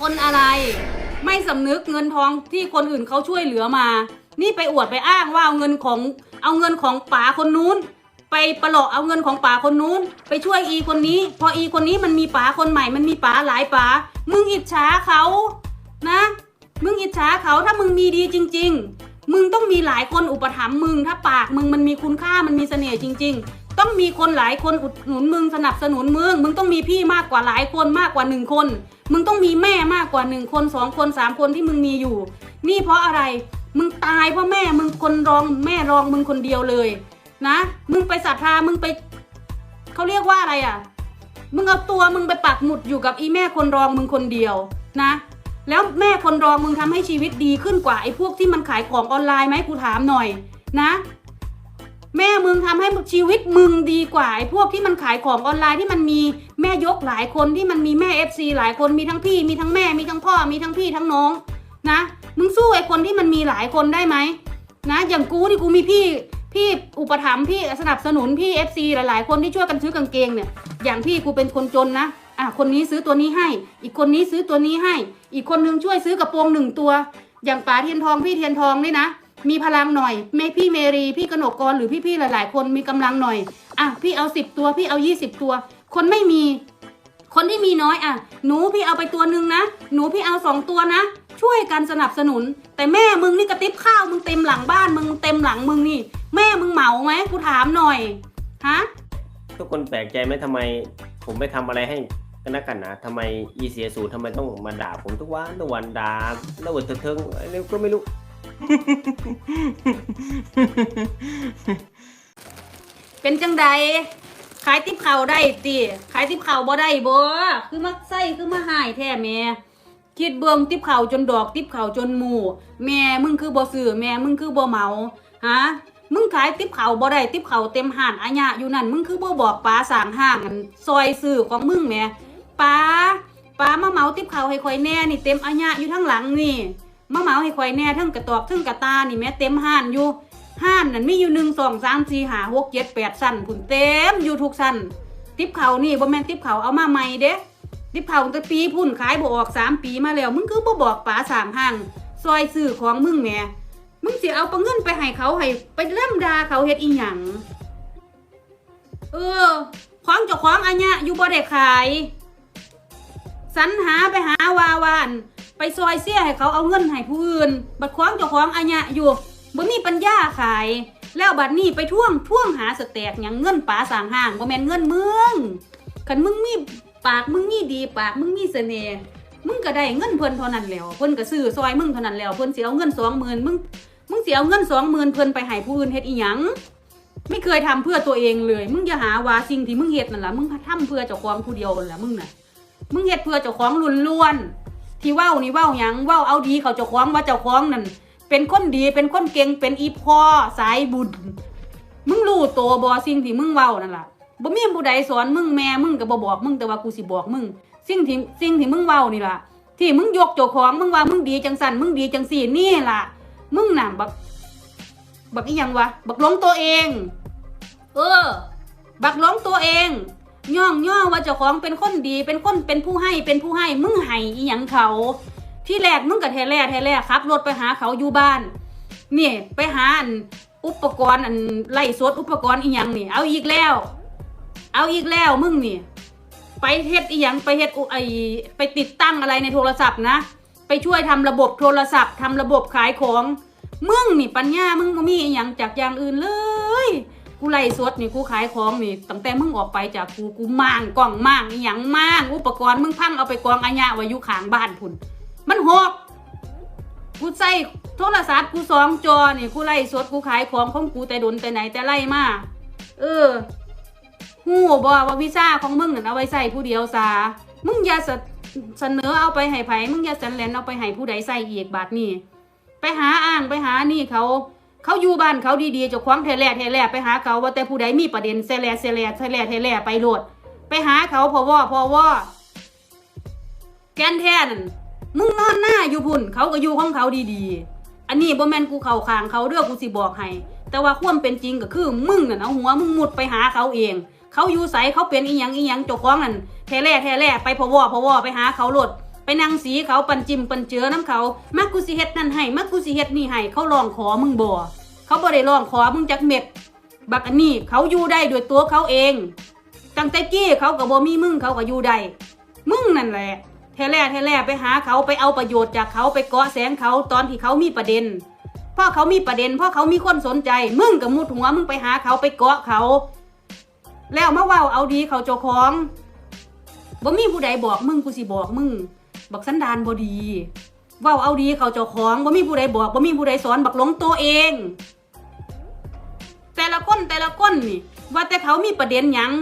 คนอะไรไม่สำนึกเงินทองที่คนอื่นเขาช่วยเหลือมา นี่ไปอวดไปอ้างว่าเอาเงินของเอาเงินของป๋าคนนู้น ไปประหลอกเอาเงินของป๋าคนนู้น ไปช่วยอีคนนี้ พออีคนนี้มันมีป๋าคนใหม่ มันมีป๋าหลายป๋ามึงอิจฉาเขานะ มึงอิจฉาเขาถ้ามึงมีดีจริง ๆ มึงต้องมีหลายคนอุปถัมภ์มึงถ้าปากมึงมันมีคุณค่ามันมีเสน่ห์จริง ๆ ต้องมีคนหลายคนอุดหนุนมึงสนับสนุนมึง มึงต้องมีพี่มากกว่าหลายคนมากกว่าหนึ่งคน มึงต้องมีแม่มากกว่าหนึ่งคนสองคนสามคนที่มึงมีอยู่ นี่เพราะอะไร มึงตายเพราะแม่มึงคนรองแม่รองมึงคนเดียวเลยนะ มึงไปศรัทธามึงไปเขาเรียกว่าอะไรอะ มึงเอาตัวมึงไปปักหมุดอยู่กับอีแม่คนรองมึงคนเดียวนะ แล้วแม่คนรองมึงทำให้ชีวิตดีขึ้นกว่าไอ้พวกที่มันขายของออนไลน์ไหมกูถามหน่อยนะ แม่มึงทำให้ชีวิตมึงดีกว่าไอ้พวกที่มันขายของออนไลน์ที่มันมีแม่ยกหลายคนที่มันมีแม่เอฟซีหลายคนมีทั้งพี่ มีทั้งแม่มีทั้งพ่อมีทั้งพี่ทั้งน้องนะมึงสู้ไอ้คนที่มันมีหลายคนได้ไหมนะอย่างกูที่กูมีพี่พี่อุปถัมภ์พี่สนับสนุนพี่เอฟซีหลายๆ คนที่ช่วยกันซื้อกางเกงเนี่ยอย่างพี่กูเป็นคนจนนะอะคนนี้ซื้อตัวนี้ให้ อีกคนนี้ซื้อตัวนี้ให้ อีกคนนึงช่วยซื้อกระโปรงหนึ่งตัว อย่างป๋าเทียนทองพี่เทียนทองนี่นะ มีพลังหน่อยแม่พี่เมรี พี่กนกกรหรือพี่ๆหลาย ๆ คนมีกำลังหน่อย อะ พี่เอาสิบตัว พี่เอายี่สิบตัว คนไม่มี คนที่มีน้อยอะ หนูพี่เอาไปตัวหนึ่งนะ หนูพี่เอาสองตัวนะ ช่วยกันสนับสนุน แต่แม่มึงนี่กระติบข้าวมึงเต็มหลังบ้านมึงเต็มหลังมึงนี่ แม่มึงเหมาไหมกูถามหน่อย ฮะ ทุกคนแปลกใจไหมทำไม ผมไปทำอะไรให้กันนักกันนะทำไมอีเสียสูทำไมต้องมาด่าผมทุกวันทุกวันด่าแล้วอดเทิงอะไรก็ไม่รู้ เป็นจังใดขายติบเข่าได้ติขายติบเข่าบ่ได้บ่คือมาใส่คือมาหายแท้แม่คิดเบิ่งติบเข่าจนดอกติบเข่าจนหมู่ แม่มึงคือบ่ซื้อแม่มึงคือบ่เหมาฮะมึงขายติบเข่าบ่ได้ติบเข่าเต็มห้านอาญะอยู่นั่นมึงคือบ่บอกป้าสางห้างซอยซื้อของมึงแม่ป้าป้ามาเหมาติบเข่าให้ข่อยแน่นี่เต็มอาญะอยู่ทั้งหลังนี่ มาเหมาให้ข่อยแน่ทั้งกระตอกทั้งกระตานี่แม่เต็มห้านอยู่ห้านนั่นมีอยู่หนึ่งสองสามสี่ห้าหกเจ็ดแปดสั้นผุนเต็มอยู่ทุกสั้นติบเขานี่บ่แม่นติบเขาเอามาใหม่เด้ติบเขาตั้งปีพุ่นขายบ่ออกสามปีมาแล้วมึงคือบ่บอกป๋าสามห้างซอยซื้อของมึงแม่มึงเสิเอาปะเงินไปให้เขาให้ไปเล่มดาเขาเฮ็ดอีหยังเออของเจ้าของอันเนี้ยอยู่บ่ได้ขายสรรหาไปหาวาวาน ไปซอยเสียให้เขาเอาเงินให้ผู้อื่น บัดของเจ้าของอันเนี้ยอยู่บ่มีปัญญาขาย แล้วบัดนี้ไปท่วงท่วงหาสแตกหยังเงินป๋าสางห้างบ่แม่นเงินมึงคันมึงมีปากมึงมีดีปากมึงมีเสน่ห์มึงก็ได้เงินเพิ่นเท่านั้นแล้วเพิ่นก็ซื้อซอยมึงเท่านั้นแล้วเพิ่นสิเอาเงิน20,000มึงมึงสิเอาเงิน20,000เพิ่นไปให้ผู้อื่นเฮ็ดอีหยังไม่เคยทำเพื่อตัวเองเลย มึงอย่าหาว่าสิ่งที่มึงเฮ็ดนั่นล่ะมึงทำเพื่อเจ้าของผู้เดียวนั่นล่ะมึงน่ะมึงเฮ็ดเพื่อเจ้าของล้วนๆ ที่เว้านี่เว้าหยังเว้าเอาดีเขาเจ้าของว่าเจ้าของนั่นเป็นคนดีเป็นคนเก่งเป็นอีพ่อสายบุญมึงรู้ตัวบ่สิ่งที่มึงเว้านั่นล่ะบ่มีผู้ใดสอนมึงแม่มึงก็บ่บอกมึงแต่ว่ากูสิบอกมึงสิ่งที่สิ่งที่มึงเว้านี่ล่ะที่มึงยกเจ้าของมึงว่ามึงดีจังสันมึงดีจังสี่นี่ล่ะ มึงน่ะบักบักอีหยังวะบักหลงตัวเอง เออ บักหลงตัวเอง ย่องย่อว่าเจ้าของเป็นคนดี เป็นคนเป็นผู้ให้เป็นผู้ให้มึงให้อีหยังเขา ที่แรกมึงกับแทแรกแทแรกขับรถไปหาเขาอยู่บ้านนี่ไปหาอันอุปกรณ์อันไล่สดอุปกรณ์อีหยังนี่ เอาอีกแล้ว เอาอีกแล้วมึงนี่ ไปเฮ็ดอีหยังไปเฮ็ดอุไอไปติดตั้งอะไรในโทรศัพท์นะ ไปช่วยทำระบบโทรศัพท์ทำระบบขายของมึงนี่ปัญญามึงบ่มีอีหยังจากอย่างอื่นเลย กูไล่สดนี่กูขายของนี่ตั้งแต่มึงออกไปจากกูกูม่างกล่องม่างอีหยังม่างอุปกรณ์มึงพังเอาไปกองอาญะไว้อยู่ข้างบ้านพุ่นมันหกกูใส่โทรศัพท์กูสองจอนี่กูไล่สดกูขายของของกูแต่ดนแต่ไหนแต่ไล่มาเออหูบ่ว่าวีซ่าของมึงนั่นเอาไว้ใส่ผู้เดียวซามึงอย่าเสนอเอาไปให้ไผมึงอย่าสันแลนเอาไปให้ผู้ใดใส่อีกบาทนี่ไปหาอ้างไปหานี่เขา เขาอยู่บ้านเขาดีๆเจ้าของแทแล่แทแล่ไปหาเขาว่าแต่ผู้ใดมีประเด็นแซแล่แซแล่แท้แล่แทแล่ไปโหลด ไปหาเขาเพอว่าพอว่าแกนแทนั่นมึงนอนหน้าอยู่พุ่น เขาก็อยู่ของเขาดีๆ อันนี้บ่แมนกูเข้าข้างเขาเด้องกูสิบอกให้แต่ว่าความเป็นจริงก็คือมึงน่ะเอาหัวมึงมุดไปหาเขาเอง เขาอยู่ไสเขาเป็นอีหยังอีหยังเจ้าของนั่นแทแล่แทแล่ไปพอวอพอวอไปหาเขาโหลด ไปนั่งสีเขาปันจิมปันเจือน้ำเขามักกูสิเฮ็ดนั่นให้มักกูสิเฮ็ดนี่ให้เขาลองขอมึงบ่เขาบ่ได้ลองขอมึงจักเม็ดบักอันนี้เขาอยู่ได้ด้วยตัวเขาเองตั้งแต่กี้เขาก็บ่มีมึงเขาก็อยู่ได้มึงนั่นแหละแท้แล่แท้แล่ไปหาเขาไปเอาประโยชน์จากเขาไปเกาะแสงเขาตอนที่เขามีประเด็นพราะเขามีประเด็นพราะเขามีคนสนใจ มึงกับมุดหัวมึงไปหาเขาไปเกาะเขา แล้วมาเว่าเอาดีเขาเจ้าของบ่มีผู้ใดบอกมึงกูสิบอกมึง บักสันดานบ่ดีเว้าเอาดีเขาเจ้าของบ่มีผู้ใดบอกบ่มีผู้ใดสอนบักหลงตัวเอง แต่ละคนแต่ละคนนี่ว่าแต่เขามีประเด็นหยัง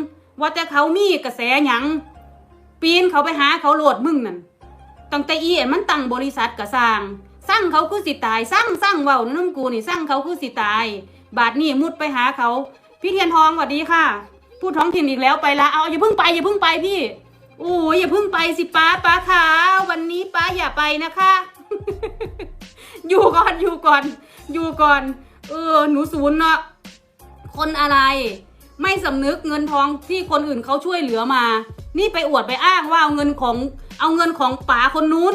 ว่าแต่เขามีกระแสหยังปีนเขาไปหาเขาโหลดมึงนั่นตั้งแต่อีเอ็นมันตั้งบริษัทกระสร้างสร้างเขาคือสิตายสร้างสร้างเว้าน้ำกูนี่สร้างเขาคือสิตาย บาทนี่มุดไปหาเขาพี่เทียนทองสวัสดีค่ะ พูดท้องถิ่นอีกแล้วไปละเอาอย่าเพิ่งไปอย่าเพิ่งไปพี่โอ้ยอย่าเพิ่งไปสิป้าป้าขาวันนี้ป้า อย่าไปนะคะ อยู่ก่อนอยู่ก่อน อยู่ก่อน เออ หนูศูนย์เนาะคนอะไร ไม่สำนึกเงินทองที่คนอื่นเขาช่วยเหลือมา นี่ไปอวดไปอ้างว่าเอาเงินของเอาเงินของป๋าคนนู้น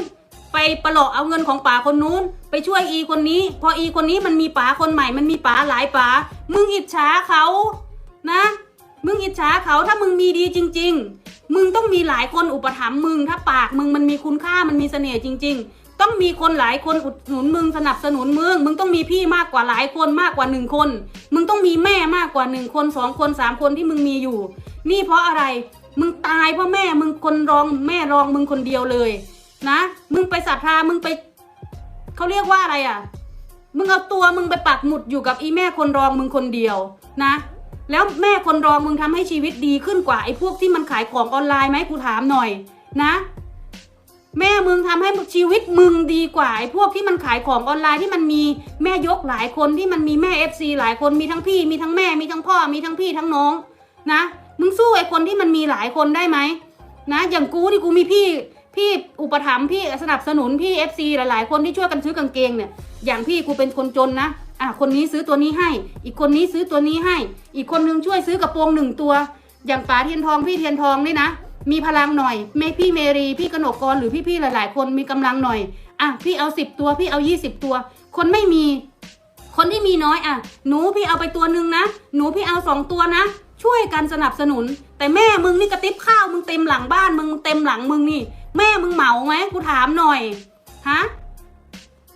ไปประหลอกเอาเงินของป๋าคนนู้น ไปช่วยอีคนนี้ พออีคนนี้มันมีป๋าคนใหม่ มันมีป๋าหลายป๋ามึงอิจฉาเขานะ มึงอิจฉาเขาถ้ามึงมีดีจริง ๆ มึงต้องมีหลายคนอุปถัมภ์มึง ถ้าปากมึงมันมีคุณค่ามันมีเสน่ห์จริง ๆ ต้องมีคนหลายคนอุดหนุนมึงสนับสนุนมึง มึงต้องมีพี่มากกว่าหลายคนมากกว่าหนึ่งคน มึงต้องมีแม่มากกว่าหนึ่งคนสองคนสามคนที่มึงมีอยู่ นี่เพราะอะไร มึงตายเพราะแม่มึงคนรองแม่รองมึงคนเดียวเลย นะ มึงไปศรัทธามึงไปเขาเรียกว่าอะไรอะ มึงเอาตัวมึงไปปักหมุดอยู่กับอีแม่คนรองมึงคนเดียวนะ แล้วแม่คนรองมึงทำให้ชีวิตดีขึ้นกว่าไอ้พวกที่มันขายของออนไลน์ไหมกูถามหน่อยนะ แม่มึงทำให้ชีวิตมึงดีกว่าไอ้พวกที่มันขายของออนไลน์ที่มันมีแม่ยกหลายคนที่มันมีแม่เอฟซีหลายคนมีทั้งพี่ มีทั้งแม่มีทั้งพ่อมีทั้งพี่ทั้งน้องนะมึงสู้ไอ้คนที่มันมีหลายคนได้ไหมนะอย่างกูที่กูมีพี่พี่อุปถัมภ์พี่สนับสนุนพี่เอฟซีหลายๆ คนที่ช่วยกันซื้อกางเกงเนี่ยอย่างพี่กูเป็นคนจนนะ อะคนนี้ซื้อตัวนี้ให้ อีกคนนี้ซื้อตัวนี้ให้ อีกคนนึงช่วยซื้อกระโปรงหนึ่งตัว อย่างป๋าเทียนทองพี่เทียนทองนี่นะ มีพลังหน่อยเมพี่เมรีพี่กนกกรหรือพี่ๆหลาย ๆ คนมีกำลังหน่อยอะพี่เอาสิบตัวพี่เอายี่สิบตัว คนไม่มี คนที่มีน้อยอะ หนูพี่เอาไปตัวหนึ่งนะ หนูพี่เอาสองตัวนะ ช่วยกันสนับสนุน แต่แม่มึงนี่กระติบข้าวมึงเต็มหลังบ้านมึงเต็มหลังมึงนี่ แม่มึงเหมาไหมกูถามหน่อยฮะ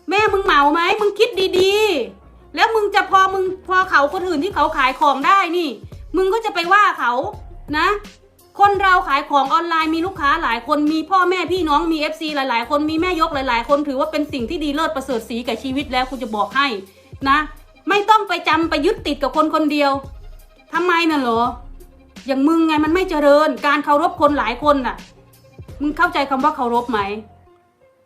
แม่มึงเหมาไหมมึงคิดดีๆ แล้วมึงจะพอมึงพอเขาคนอื่นที่เขาขายของได้นี่ มึงก็จะไปว่าเขานะ คนเราขายของออนไลน์มีลูกค้าหลายคนมีพ่อแม่พี่น้องมี FC หลาย ๆ คนมีแม่ยกหลาย ๆ คนถือว่าเป็นสิ่งที่ดีเลิศประเสริฐสีกับชีวิตแล้วคุณจะบอกให้นะ ไม่ต้องไปจำไปยึดติดกับคนคนเดียวทำไมน่ะเหรออย่างมึงไงมันไม่เจริญ การเคารพคนหลายคนน่ะ มึงเข้าใจคำว่าเคารพไหม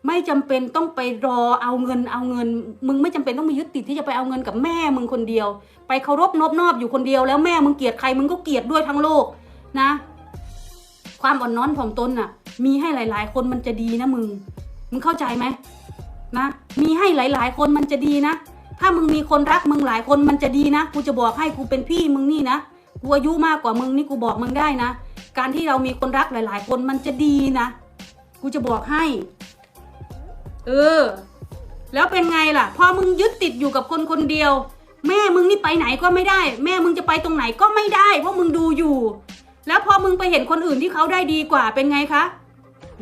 ไม่จำเป็นต้องไปรอเอาเงินเอาเงิน มึงไม่จำเป็นต้องมียึดติดที่จะไปเอาเงินกับแม่มึงคนเดียว ไปเคารพนอบนอบอยู่คนเดียวแล้วแม่มึงเกลียดใครมึงก็เกลียดด้วยทั้งโลกนะ ความอ่อนน้อมถ่อมตนน่ะ มีให้หลาย ๆ คนมันจะดีนะมึง มึงเข้าใจไหมนะ มีให้หลาย ๆ คนมันจะดีนะ ถ้ามึงมีคนรักมึงหลายคนมันจะดีนะกูจะบอกให้กูเป็นพี่มึงนี่นะกูอายุมากกว่ามึงนี่กูบอกมึงได้นะ การที่เรามีคนรักหลาย ๆ คนมันจะดีนะกูจะบอกให้ เออ แล้วเป็นไงล่ะ พอมึงยึดติดอยู่กับคนคนเดียว แม่มึงนี่ไปไหนก็ไม่ได้ แม่มึงจะไปตรงไหนก็ไม่ได้เพราะมึงดูอยู่ แล้วพอมึงไปเห็นคนอื่นที่เขาได้ดีกว่าเป็นไงคะ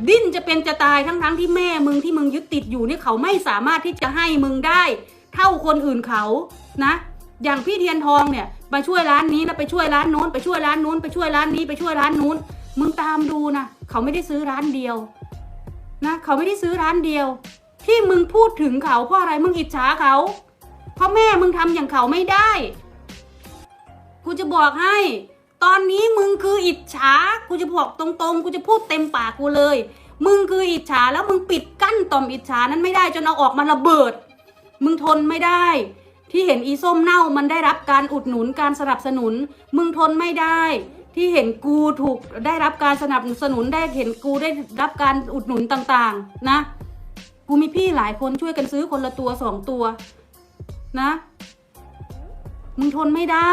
ดิ้นจะเป็นจะตายทั้งๆทที่แม่มึงที่มึงยึดติดอยู่นี่เขาไม่สามารถที่จะให้มึงได้ เท่าคนอื่นเขานะ อย่างพี่เทียนทองเนี่ยไปช่วยร้านนี้แล้วไปช่วยร้านโน้นไปช่วยร้านนู้นไปช่วยร้านนี้ไปช่วยร้านนู้น มึงตามดูนะเขาไม่ได้ซื้อร้านเดียว นะเขาไม่ได้ซื้อร้านเดียว ที่มึงพูดถึงเขาเพราะอะไรมึงอิจฉาเขาเพราะแม่มึงทำอย่างเขาไม่ได้ กูจะบอกให้ ตอนนี้มึงคืออิจฉากูจะบอกตรงๆ กูจะพูดเต็มปากกูเลย มึงคืออิจฉาแล้วมึงปิดกั้นต่อมอิจฉานั้นไม่ได้จนเอาออกมาระเบิด มึงทนไม่ได้ ที่เห็นอีส้มเน่ามันได้รับการอุดหนุนการสนับสนุน มึงทนไม่ได้ ที่เห็นกูถูกได้รับการสนับสนุนได้เห็นกูได้รับการอุดหนุนต่างๆ นะ กูมีพี่หลายคนช่วยกันซื้อคนละตัวสองตัว นะ มึงทนไม่ได้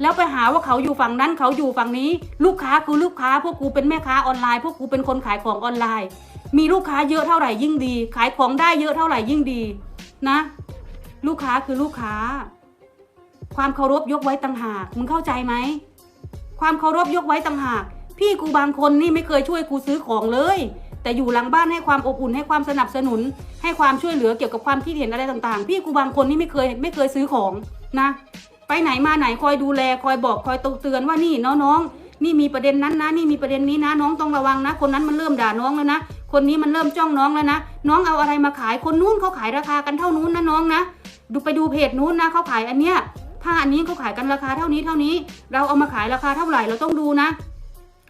แล้วไปหาว่าเขาอยู่ฝั่งนั้นเขาอยู่ฝั่งนี้ ลูกค้าคือลูกค้า พวกกูเป็นแม่ค้าออนไลน์ พวกกูเป็นคนขายของออนไลน์ มีลูกค้าเยอะเท่าไหร่ยิ่งดี ขายของได้เยอะเท่าไหร่ยิ่งดี นะ ลูกค้าคือลูกค้า ความเคารพยกไว้ต่างหากมึงเข้าใจไหม ความเคารพยกไว้ต่างหาก พี่กูบางคนนี่ไม่เคยช่วยกูซื้อของเลย แต่อยู่หลังบ้านให้ความอบอุ่นให้ความสนับสนุน ให้ความช่วยเหลือเกี่ยวกับความคิดเห็นอะไรต่างๆ พี่กูบางคนนี่ไม่เคยไม่เคยซื้อของนะ ไปไหนมาไหนคอยดูแลคอยบอกคอยเตือนว่านี่น้องๆนี่มีประเด็นนั้นนะนี่มีประเด็นนี้นะ น้องต้องระวังนะ คนนั้นมันเริ่มด่าน้องแล้วนะคนนี้มันเริ่มจ้องน้องแล้วนะน้องเอาอะไรมาขายคนนู้นเขาขายราคากันเท่านู้นนะน้องนะดูไปดูเพจนู้นนะเขาขายอันเนี้ย ถ้าอันนี้เขาขายกันราคาเท่านี้เท่านี้ เราเอามาขายราคาเท่าไหร่เราต้องดูนะ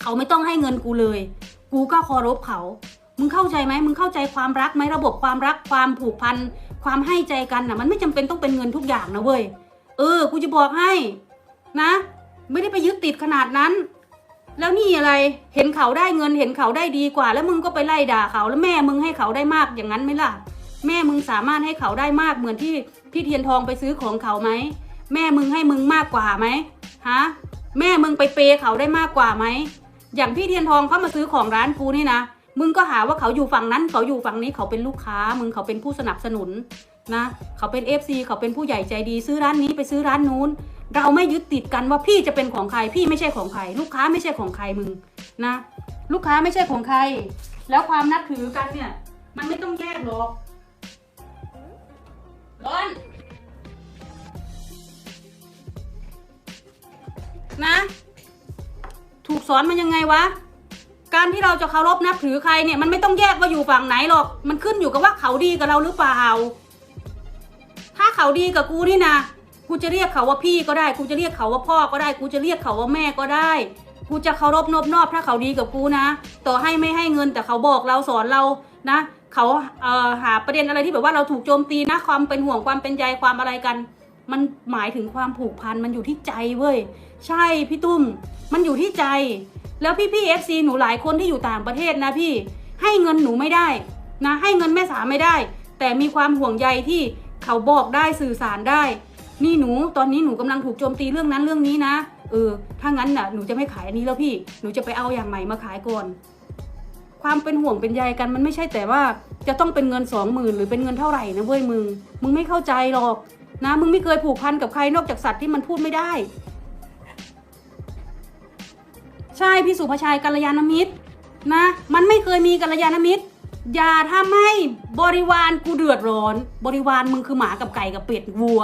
เขาไม่ต้องให้เงินกูเลย กูก็เคารพเขา มึงเข้าใจไหมมึงเข้าใจความรักไหมระบบความรักความผูกพัน ความให้ใจกันน่ะ มันไม่จำเป็นต้องเป็นเงินทุกอย่างนะเว้ย เออ กูจะบอกให้นะ ไม่ได้ไปยึดติดขนาดนั้น แล้วนี่อะไร เห็นเขาได้เงิน เห็นเขาได้ดีกว่า แล้วมึงก็ไปไล่ด่าเขา แล้วแม่มึงให้เขาได้มากอย่างนั้นไหมล่ะ แม่มึงสามารถให้เขาได้มากเหมือนที่พี่เทียนทองไปซื้อของเขาไหม แม่มึงให้มึงมากกว่าไหมฮะแม่มึงไปเปย์เขาได้มากกว่าไหมอย่างพี่เทียนทองเขามาซื้อของร้านกูนี่นะมึงก็หาว่าเขาอยู่ฝั่งนั้นเขาอยู่ฝั่งนี้เขาเป็นลูกค้า มึงเขาเป็นผู้สนับสนุนนะ เขาเป็น FC เขาเป็นผู้ใหญ่ใจดีซื้อร้านนี้ไปซื้อร้านนู้น เราไม่ยึดติดกันว่าพี่จะเป็นของใคร พี่ไม่ใช่ของใคร ลูกค้าไม่ใช่ของใครมึงนะ ลูกค้าไม่ใช่ของใคร แล้วความนับถือกันเนี่ย มันไม่ต้องแยกหรอก นะ ถูกสอนมันยังไงวะ การที่เราจะเคารพนับถือใครเนี่ยมันไม่ต้องแยกว่าอยู่ฝั่งไหนหรอก มันขึ้นอยู่กับว่าเขาดีกับเราหรือเปล่า ถ้าเขาดีกับกูนี่นะกูจะเรียกเขาว่าพี่ก็ได้ กูจะเรียกเขาว่าพ่อก็ได้ กูจะเรียกเขาว่าแม่ก็ได้ กูจะเคารพนอบนอบถ้าเขาดีกับกูนะ ต่อให้ไม่ให้เงินแต่เขาบอกเราสอนเรานะ เขาเอ่อหาประเด็นอะไรที่แบบว่าเราถูกโจมตีนะความเป็นห่วงความเป็นใยความอะไรกัน มันหมายถึงความผูกพันมันอยู่ที่ใจเว้ย ใช่พี่ตุ้มมันอยู่ที่ใจ แล้วพี่พี่เอฟซีหนูหลายคนที่อยู่ต่างประเทศนะพี่ ให้เงินหนูไม่ได้นะให้เงินแม่สาไม่ได้ แต่มีความห่วงใยที่เขาบอกได้สื่อสารได้ นี่หนูตอนนี้หนูกำลังถูกโจมตีเรื่องนั้นเรื่องนี้นะเออถ้างั้นน่ะหนูจะไม่ขายอันนี้แล้วพี่หนูจะไปเอาอย่างใหม่มาขายก่อนความเป็นห่วงเป็นใยกันมันไม่ใช่แต่ว่าจะต้องเป็นเงินสองหมื่นหรือเป็นเงินเท่าไหร่นะเว้ยมึง มึงไม่เข้าใจหรอกนะ มึงไม่เคยผูกพันกับใครนอกจากสัตว์ที่มันพูดไม่ได้ ใช่พี่สุภาชัยกัลยาณมิตรนะ มันไม่เคยมีกัลยาณมิตร อย่าทำให้บริวารกูเดือดร้อน บริวารมึงคือหมากับไก่กับเป็ดวัว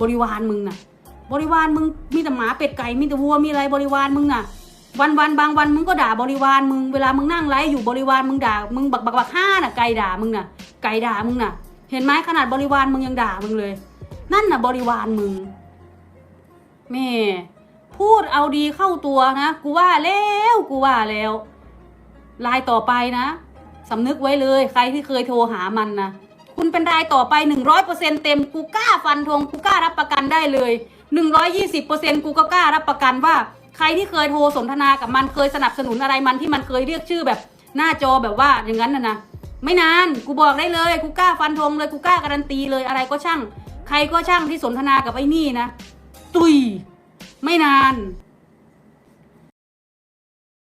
บริวารมึงน่ะ บริวารมึงมีแต่หมาเป็ดไก่มีแต่วัวมีอะไรบริวารมึงน่ะ วันวันบางวันมึงก็ด่าบริวารมึงเวลามึงนั่งไลฟ์อยู่บริวารมึงด่ามึงบักบักบักห้าน่ะไก่ด่ามึงน่ะไก่ด่ามึงน่ะ เห็นไหมขนาดบริวารมึงยังด่ามึงเลย นั่นน่ะบริวารมึงแม่ พูดเอาดีเข้าตัวนะ กูว่าแล้วกูว่าแล้วลายต่อไปนะสำนึกไว้เลย ใครที่เคยโทรหามันนะคุณเป็นรายต่อไปหนึ่งร้อยเปอร์เซ็นเต็มกูกล้าฟันธงกูกล้ารับประกันได้เลยหนึ่งร้อยยี่สิบเปอร์เซ็นกูก็กล้ารับประกันว่า ใครที่เคยโทรสนทนากับมันเคยสนับสนุนอะไรมันที่มันเคยเรียกชื่อแบบหน้าจอแบบว่าอย่างนั้นนะนะไม่นานกูบอกได้เลย กูกล้าฟันธงเลยกูกล้าการันตีเลยอะไรก็ช่าง ใครก็ช่างที่สนทนากับไอ้นี่นะ ตุย ไม่นาน